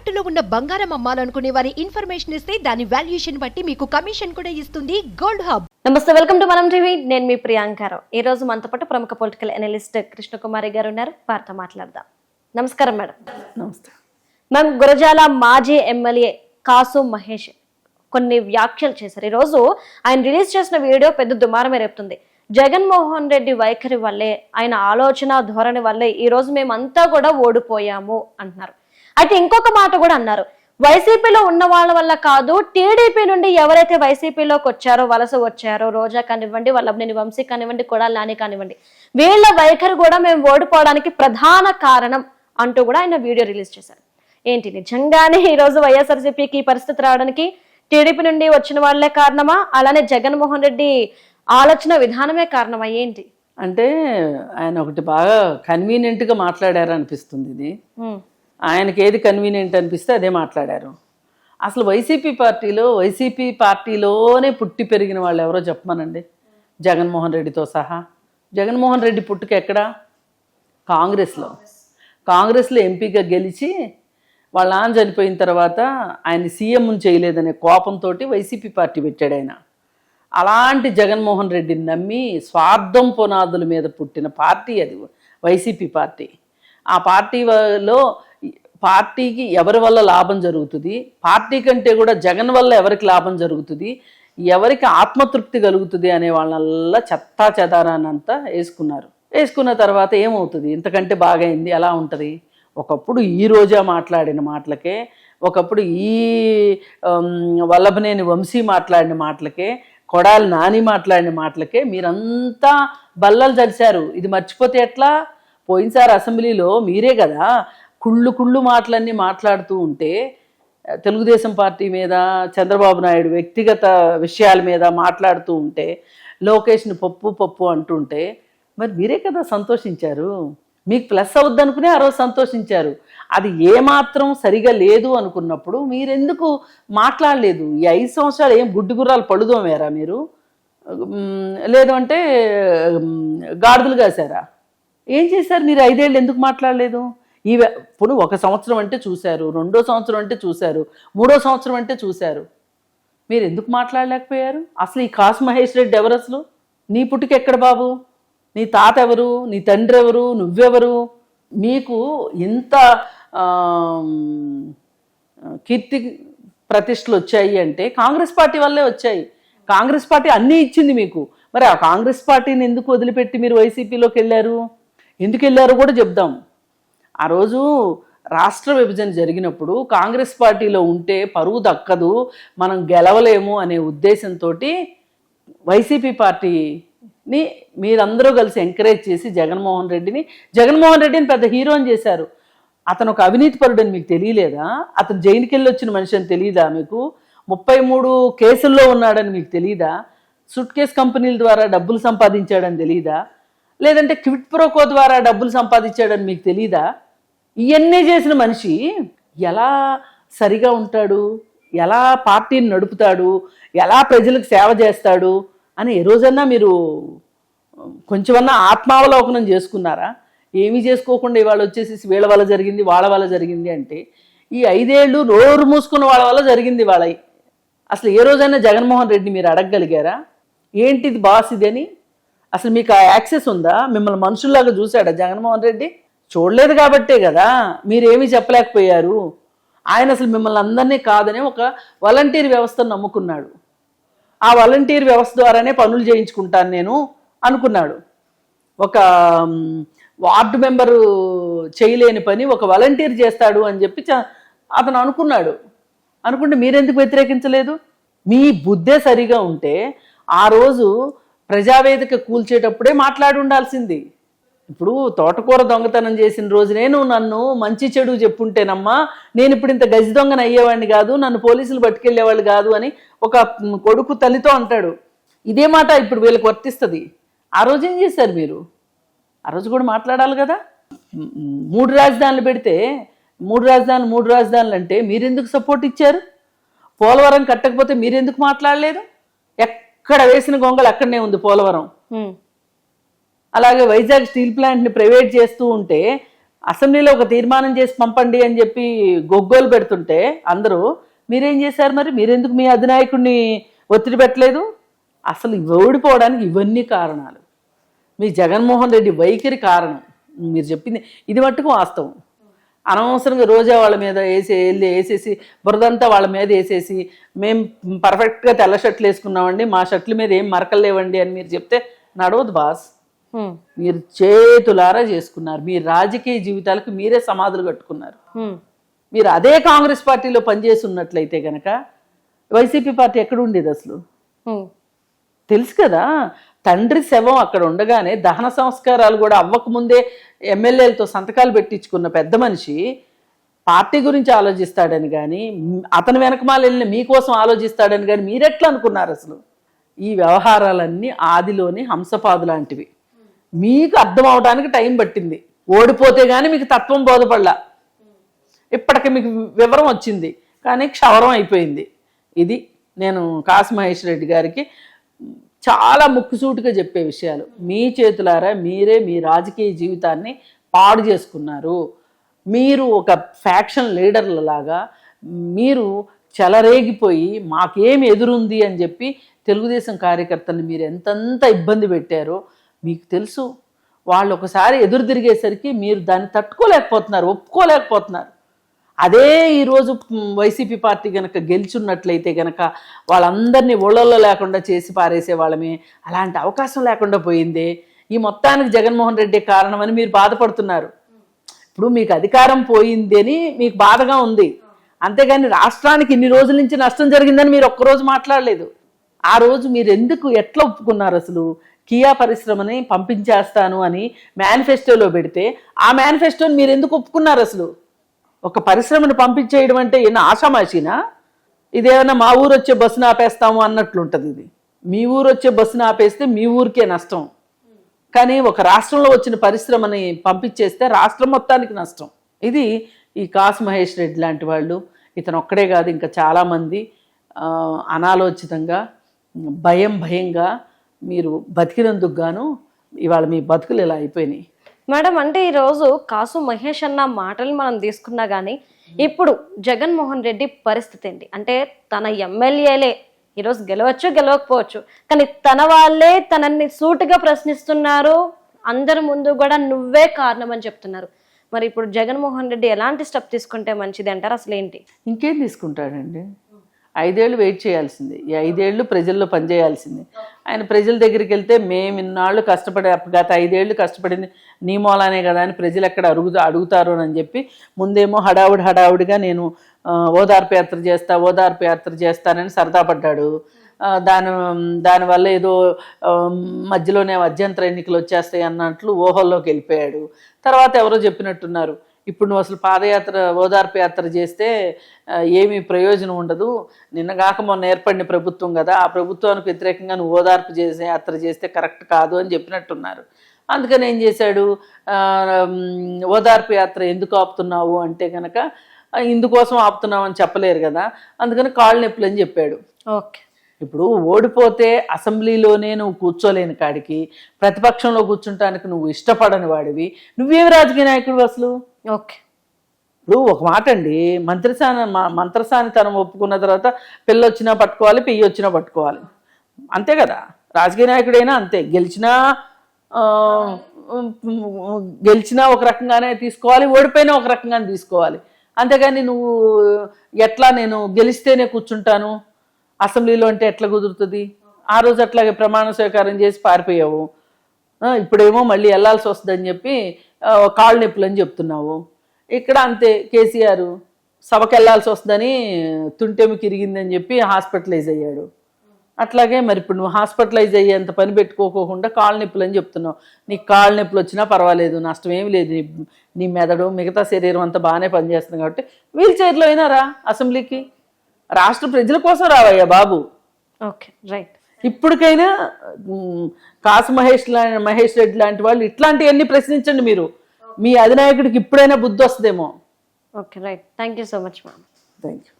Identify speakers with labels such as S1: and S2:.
S1: తాకట్టులో ఉన్న బంగారం అమ్మాలనుకునే వారి ఇన్ఫర్మేషన్ ఇస్తే దాని వాల్యుయేషన్ బట్టి మీకు కమిషన్ కూడా ఇస్తుంది గోల్డ్ హబ్.
S2: నమస్తే వెల్కమ్ టు మనం టీవీ. నేను మీ ప్రియాంకారావు ఈ రోజు మనతో పాటు ప్రముఖ పొలిటికల్ అనలిస్ట్ కృష్ణకుమారి గారు ఉన్నారు. వారితో మాట్లాడదాం. నమస్కారం మేడం.
S3: నమస్తే.
S2: మ్యామ్ గురజాల మాజీ ఎమ్మెల్యే కాసు మహేష్ కొన్ని వ్యాఖ్యలు చేశారు. ఈరోజు ఆయన రిలీజ్ చేసిన వీడియో పెద్ద దుమారమే రేపుతుంది. జగన్మోహన్ రెడ్డి వైఖరి వల్లే ఆయన ఆలోచన ధోరణి వల్లే ఈ రోజు మేమంతా కూడా ఓడిపోయాము అంటున్నారు. అయితే ఇంకొక మాట కూడా అన్నారు. వైసీపీలో ఉన్న వాళ్ళ వల్ల కాదు టీడీపీ నుండి ఎవరైతే వైసీపీలోకి వచ్చారో వలస వచ్చారో రోజా కానివ్వండి వల్లభనేని వంశీ కానివ్వండి కొడాలి నాని కానివ్వండి వీళ్ళ వైఖరి కూడా మేము ఓడిపోవడానికి ప్రధాన కారణం అంటూ కూడా ఆయన వీడియో రిలీజ్ చేశారు. ఏంటి నిజంగానే ఈ రోజు వైఎస్ఆర్సీపీకి ఈ పరిస్థితి రావడానికి టీడీపీ నుండి వచ్చిన వాళ్ళే కారణమా? అలానే జగన్మోహన్ రెడ్డి ఆలోచన విధానమే కారణమా? ఏంటి?
S3: అంటే ఆయన ఒకటి బాగా కన్వీనియంట్గా మాట్లాడారు అనిపిస్తుంది ఇది. ఆయనకి ఏది కన్వీనియంట్ అనిపిస్తే అదే మాట్లాడారు. అసలు వైసీపీ పార్టీలో వైసీపీ పార్టీలోనే పుట్టి పెరిగిన వాళ్ళు ఎవరో చెప్పమనండి. జగన్మోహన్ రెడ్డితో సహా. జగన్మోహన్ రెడ్డి పుట్టుక ఎక్కడా? కాంగ్రెస్లో. కాంగ్రెస్లో ఎంపీగా గెలిచి వాళ్ళ నాన్న చనిపోయిన తర్వాత ఆయన సీఎం చేయలేదనే కోపంతో వైసీపీ పార్టీ పెట్టాడు ఆయన. అలాంటి జగన్మోహన్ రెడ్డిని నమ్మి స్వార్థం పునాదుల మీద పుట్టిన పార్టీ అది వైసీపీ పార్టీ. ఆ పార్టీలో పార్టీకి ఎవరి వల్ల లాభం జరుగుతుంది? పార్టీ కంటే కూడా జగన్ వల్ల ఎవరికి లాభం జరుగుతుంది? ఎవరికి ఆత్మతృప్తి కలుగుతుంది అనే వాళ్ళల్లా చెత్తా చెదారానంతా వేసుకున్నారు. వేసుకున్న తర్వాత ఏమవుతుంది? ఇంతకంటే బాగైంది ఎలా ఉంటుంది? ఒకప్పుడు ఈ రోజా మాట్లాడిన మాటలకే ఒకప్పుడు ఈ వల్లభనేని వంశీ మాట్లాడిన మాటలకే కొడాలి నాని మాట్లాడిన మాటలకే మీరంతా బల్లలు చలిశారు ఇది మర్చిపోతే ఎట్లా? పోయినసారి అసెంబ్లీలో మీరే కదా కుళ్ళు కుళ్ళు మాటలన్నీ మాట్లాడుతూ ఉంటే తెలుగుదేశం పార్టీ మీద చంద్రబాబు నాయుడు వ్యక్తిగత విషయాల మీద మాట్లాడుతూ ఉంటే లోకేష్ని పప్పు పప్పు అంటుంటే మరి మీరే కదా సంతోషించారు? మీకు ప్లస్ అవుద్ది అనుకునే ఆ రోజు సంతోషించారు. అది ఏమాత్రం సరిగా లేదు అనుకున్నప్పుడు మీరెందుకు మాట్లాడలేదు? ఈ ఐదు సంవత్సరాలు ఏం గుడ్డి గుర్రాలు పడుదోమేరా మీరు? లేదు అంటే గాడిదలు కాసారా ఏం చేశారు మీరు? ఐదేళ్ళు ఎందుకు మాట్లాడలేదు? ఈ ఇప్పుడు ఒక సంవత్సరం అంటే చూశారు రెండో సంవత్సరం అంటే చూశారు మూడో సంవత్సరం అంటే చూశారు. మీరు ఎందుకు మాట్లాడలేకపోయారు? అసలు ఈ కాసు మహేష్ రెడ్డి ఎవరు అసలు? నీ పుట్టుక ఎక్కడ బాబు? నీ తాత ఎవరు? నీ తండ్రి ఎవరు? నువ్వెవరు? మీకు ఇంత కీర్తి ప్రతిష్టలు వచ్చాయి అంటే కాంగ్రెస్ పార్టీ వల్లే వచ్చాయి. కాంగ్రెస్ పార్టీ అన్నీ ఇచ్చింది మీకు. మరి ఆ కాంగ్రెస్ పార్టీని ఎందుకు వదిలిపెట్టి మీరు వైసీపీలోకి వెళ్ళారు? ఎందుకు వెళ్ళారో కూడా చెప్దాం. ఆ రోజు రాష్ట్ర విభజన జరిగినప్పుడు కాంగ్రెస్ పార్టీలో ఉంటే పరువు దక్కదు మనం గెలవలేము అనే ఉద్దేశంతో వైసీపీ పార్టీని మీరందరూ కలిసి ఎంకరేజ్ చేసి జగన్మోహన్ రెడ్డిని జగన్మోహన్ రెడ్డిని పెద్ద హీరోని చేశారు. అతను ఒక అవినీతి పరుడని మీకు తెలియలేదా? అతను జైలుకి వెళ్ళి వచ్చిన మనిషి అని తెలియదా మీకు? ముప్పై మూడు కేసుల్లో ఉన్నాడని మీకు తెలియదా సుట్ కేస్ కంపెనీల ద్వారా డబ్బులు సంపాదించాడని తెలియదా లేదంటే క్విట్ ప్రోకో ద్వారా డబ్బులు సంపాదించాడని మీకు తెలియదా ఇవన్నీ చేసిన మనిషి ఎలా సరిగా ఉంటాడు? ఎలా పార్టీని నడుపుతాడు? ఎలా ప్రజలకు సేవ చేస్తాడు? అని ఏ రోజన్నా మీరు కొంచెమన్నా ఆత్మావలోకనం చేసుకున్నారా? ఏమీ చేసుకోకుండా ఇవాళ వచ్చేసి వీళ్ళ వల్ల జరిగింది వాళ్ళ వల్ల జరిగింది అంటే ఈ ఐదేళ్ళు నోరు మూసుకున్న వాళ్ళ వల్ల జరిగింది వాళ్ళ అసలు ఏ రోజైనా జగన్మోహన్ రెడ్డి మీరు అడగగలిగారా? ఏంటిది బాస్ ఇది అని అసలు మీకు ఆ యాక్సెస్ ఉందా? మిమ్మల్ని మనుషుల్లాగా చూశాడా జగన్మోహన్ రెడ్డి? చూడలేదు కాబట్టే కదా మీరేమీ చెప్పలేకపోయారు. ఆయన అసలు మిమ్మల్ని అందరినీ కాదని ఒక వాలంటీర్ వ్యవస్థను నమ్ముకున్నాడు. ఆ వాలంటీర్ వ్యవస్థ ద్వారానే పనులు చేయించుకుంటాను నేను అనుకున్నాడు. ఒక వార్డు మెంబరు చేయలేని పని ఒక వాలంటీర్ చేస్తాడు అని చెప్పి చ- అతను అనుకున్నాడు. అనుకుంటే మీరెందుకు వ్యతిరేకించలేదు? మీ బుద్ధే సరిగా ఉంటే ఆ రోజు ప్రజావేదిక కూల్చేటప్పుడే మాట్లాడి ఉండాల్సింది. ఇప్పుడు తోటకూర దొంగతనం చేసిన రోజునే నువ్వు నన్ను మంచి చెడు చెప్పుంటేనమ్మా నేను ఇప్పుడు ఇంత గజి దొంగన అయ్యేవాడిని కాదు నన్ను పోలీసులు పట్టుకెళ్ళేవాళ్ళు కాదు అని ఒక కొడుకు తల్లితో అంటాడు. ఇదే మాట ఇప్పుడు వీళ్ళకి వర్తిస్తుంది. ఆ రోజు ఏం చేశారు మీరు? ఆ రోజు కూడా మాట్లాడాలి కదా? మూడు రాజధానులు పెడితే మూడు రాజధానులు మూడు రాజధానులు అంటే మీరెందుకు సపోర్ట్ ఇచ్చారు? పోలవరం కట్టకపోతే మీరెందుకు మాట్లాడలేదు? ఎక్కడ వేసిన గొంగలు అక్కడనే ఉంది పోలవరం. అలాగే వైజాగ్ స్టీల్ ప్లాంట్ని ప్రైవేట్ చేస్తూ ఉంటే అసెంబ్లీలో ఒక తీర్మానం చేసి పంపండి అని చెప్పి గొగ్గోలు పెడుతుంటే అందరూ మీరేం చేశారు మరి? మీరెందుకు మీ అధినాయకుడిని ఒత్తిడి పెట్టలేదు? అసలు ఓడిపోవడానికి ఇవన్నీ కారణాలు. మీ జగన్మోహన్ రెడ్డి వైఖరి కారణం. మీరు చెప్పింది ఇది మట్టుకు వాస్తవం. అనవసరంగా రోజా వాళ్ళ మీద వేసి వెళ్ళి వేసేసి బురదంతా వాళ్ళ మీద వేసేసి మేము పర్ఫెక్ట్గా తెల్ల షర్ట్లు వేసుకున్నామండి మా షర్ట్ల మీద ఏం మరకలు లేవండి అని మీరు చెప్తే నడవదు బాస్. మీరు చేతులారా చేసుకున్నారు. మీ రాజకీయ జీవితాలకు మీరే సమాధులు కట్టుకున్నారు. మీరు అదే కాంగ్రెస్ పార్టీలో పనిచేసి ఉన్నట్లయితే గనక వైసీపీ పార్టీ ఎక్కడ ఉండేది అసలు. తెలుసు కదా? తండ్రి శవం అక్కడ ఉండగానే దహన సంస్కారాలు కూడా అవ్వకముందే ఎమ్మెల్యేలతో సంతకాలు పెట్టించుకున్న పెద్ద మనిషి పార్టీ గురించి ఆలోచిస్తాడని కానీ అతని వెనకమాల వెళ్ళిన మీకోసం ఆలోచిస్తాడని కానీ మీరెట్లా అనుకున్నారు అసలు? ఈ వ్యవహారాలన్నీ ఆదిలోని హంసపాదు లాంటివి. మీకు అర్థం అవడానికి టైం పట్టింది. ఓడిపోతే కానీ మీకు తత్వం బోధపడలా. ఇప్పటికి మీకు వివరం వచ్చింది. కానీ క్షవరం అయిపోయింది. ఇది నేను కాశమహేశ్వర రెడ్డి గారికి చాలా ముక్కుసూటిగా చెప్పే విషయాలు. మీ చేతులారా మీరే మీ రాజకీయ జీవితాన్ని పాడు చేసుకున్నారు. మీరు ఒక ఫ్యాక్షన్ లీడర్ల లాగా మీరు చెలరేగిపోయి మాకేం ఎదురుంది అని చెప్పి తెలుగుదేశం కార్యకర్తలను మీరు ఎంతంత ఇబ్బంది పెట్టారో మీకు తెలుసు. వాళ్ళు ఒకసారి ఎదురు తిరిగేసరికి మీరు దాన్ని తట్టుకోలేకపోతున్నారు ఒప్పుకోలేకపోతున్నారు. అదే ఈరోజు వైసీపీ పార్టీ గనక గెలిచున్నట్లయితే గనక వాళ్ళందరినీ ఒళ్ళల్లో లేకుండా చేసి పారేసే వాళ్ళమే. అలాంటి అవకాశం లేకుండా పోయిందే. ఈ మొత్తానికి జగన్మోహన్ రెడ్డి కారణమని మీరు బాధపడుతున్నారు. ఇప్పుడు మీకు అధికారం పోయింది అని మీకు బాధగా ఉంది. అంతేగాని రాష్ట్రానికి ఇన్ని రోజుల నుంచి నష్టం జరిగిందని మీరు ఒక్కరోజు మాట్లాడలేదు. ఆ రోజు మీరు ఎందుకు ఎట్లా ఒప్పుకున్నారు అసలు? కియా పరిశ్రమని పంపించేస్తాను అని మేనిఫెస్టోలో పెడితే ఆ మేనిఫెస్టోని మీరు ఎందుకు ఒప్పుకున్నారు అసలు? ఒక పరిశ్రమను పంపించేయడం అంటే ఏమన్నా ఆషామాషినా? ఇదేమన్నా మా ఊరు వచ్చే బస్సును ఆపేస్తాము అన్నట్లుంటుంది ఇది. మీ ఊరు వచ్చే బస్సును ఆపేస్తే మీ ఊరికే నష్టం. కానీ ఒక రాష్ట్రంలో వచ్చిన పరిశ్రమని పంపించేస్తే రాష్ట్రం మొత్తానికి నష్టం. ఇది ఈ కాసు మహేష్ రెడ్డి లాంటి వాళ్ళు ఇతను ఒక్కడే కాదు ఇంకా చాలామంది అనాలోచితంగా భయం భయంగా మీరు బతికినందుకు గాను ఇవాళ మీ బతుకులు ఇలా అయిపోయినాయి.
S2: మేడం అంటే ఈరోజు కాసు మహేష్ అన్న మాటలు మనం తీసుకున్నా కానీ ఇప్పుడు జగన్మోహన్ రెడ్డి పరిస్థితి ఏంటి? అంటే తన ఎమ్మెల్యేలే ఈరోజు గెలవచ్చు గెలవకపోవచ్చు కానీ తన వాళ్ళే తనని సూటిగా ప్రశ్నిస్తున్నారు. అందరి ముందు కూడా నువ్వే కారణం అని చెప్తున్నారు. మరి ఇప్పుడు జగన్మోహన్ రెడ్డి ఎలాంటి స్టెప్ తీసుకుంటే మంచిది అంటారు? అసలు ఏంటి
S3: ఇంకేం తీసుకుంటాడండి? ఐదేళ్ళు వెయిట్ చేయాల్సింది. ఈ ఐదేళ్ళు ప్రజల్లో పనిచేయాల్సింది. ఆయన ప్రజల దగ్గరికి వెళ్తే మేము ఇన్నాళ్ళు కష్టపడే గత ఐదేళ్ళు కష్టపడింది నీ మూలానే కదా అని ప్రజలు ఎక్కడ అడుగు అడుగుతారు అని చెప్పి ముందేమో హడావుడి హడావుడిగా నేను ఓదార్పు యాత్ర చేస్తా ఓదార్పు యాత్ర చేస్తానని సరదా పడ్డాడు. దాని దానివల్ల ఏదో మధ్యలోనే మధ్యంతర ఎన్నికలు వచ్చేస్తాయి అన్నట్లు ఊహల్లోకి వెళ్ళిపోయాడు. తర్వాత ఎవరో చెప్పినట్టున్నారు. ఇప్పుడు నువ్వు అసలు పాదయాత్ర ఓదార్పు యాత్ర చేస్తే ఏమీ ప్రయోజనం ఉండదు. నిన్నగాక మొన్న ఏర్పడిన ప్రభుత్వం కదా ఆ ప్రభుత్వానికి వ్యతిరేకంగా నువ్వు ఓదార్పు చేసే యాత్ర చేస్తే కరెక్ట్ కాదు అని చెప్పినట్టున్నారు. అందుకని ఏం చేశాడు? ఓదార్పు యాత్ర ఎందుకు ఆపుతున్నావు అంటే కనుక ఇందుకోసం ఆపుతున్నావు అని చెప్పలేరు కదా. అందుకని కాళ్ళు నొప్పులు అని చెప్పాడు.
S2: ఓకే.
S3: ఇప్పుడు ఓడిపోతే అసెంబ్లీలోనే నువ్వు కూర్చోలేని కాడికి ప్రతిపక్షంలో కూర్చుంటానికి నువ్వు ఇష్టపడని వాడివి. నువ్వేమి రాజకీయ నాయకుడు అసలు?
S2: ఓకే.
S3: ఇప్పుడు ఒక మాట అండి మంత్రసాన మ- మంత్రసాని తనం ఒప్పుకున్న తర్వాత పిల్ల వచ్చినా పట్టుకోవాలి పెయ్యి వచ్చినా పట్టుకోవాలి. అంతే కదా? రాజకీయ నాయకుడైనా అంతే. గెలిచినా గెలిచినా ఒక రకంగానే తీసుకోవాలి ఓడిపోయినా ఒక రకంగానే తీసుకోవాలి. అంతేగాని నువ్వు ఎట్లా నేను గెలిస్తేనే కూర్చుంటాను? అసెంబ్లీలో అంటే ఎట్లా కుదురుతుంది? ఆ రోజు అట్లాగే ప్రమాణ స్వీకారం చేసి పారిపోయావు. ఇప్పుడేమో మళ్ళీ వెళ్ళాల్సి వస్తుందని చెప్పి కాళ్ళు నొప్పులు అని చెప్తున్నావు. ఇక్కడ అంతే కేసీఆర్ సభకు వెళ్ళాల్సి వస్తుందని తుంటెము కిరిగిందని చెప్పి హాస్పిటలైజ్ అయ్యాడు. అట్లాగే మరి ఇప్పుడు నువ్వు హాస్పిటలైజ్ అయ్యేంత పని పెట్టుకోకోకుండా కాళ్ళ నొప్పులు అని చెప్తున్నావు. నీకు కాళ్ళ నొప్పులు వచ్చినా పర్వాలేదు నష్టం ఏమి లేదు. నీ మెదడు మిగతా శరీరం అంతా బాగానే పనిచేస్తుంది కాబట్టి వీల్ చైర్లో అయినారా అసెంబ్లీకి? రాష్ట్ర ప్రజల కోసం రావయ్యా బాబు.
S2: Okay right.
S3: ఇప్పటికైనా కాసు మహేష్ మహేష్ రెడ్డి లాంటి వాళ్ళు ఇట్లాంటివన్నీ ప్రశ్నించండి మీరు. మీ అధినాయకుడికి ఇప్పుడైనా బుద్ధి వస్తుందేమో.
S2: Okay right. Thank you so much ma'am
S3: thank you.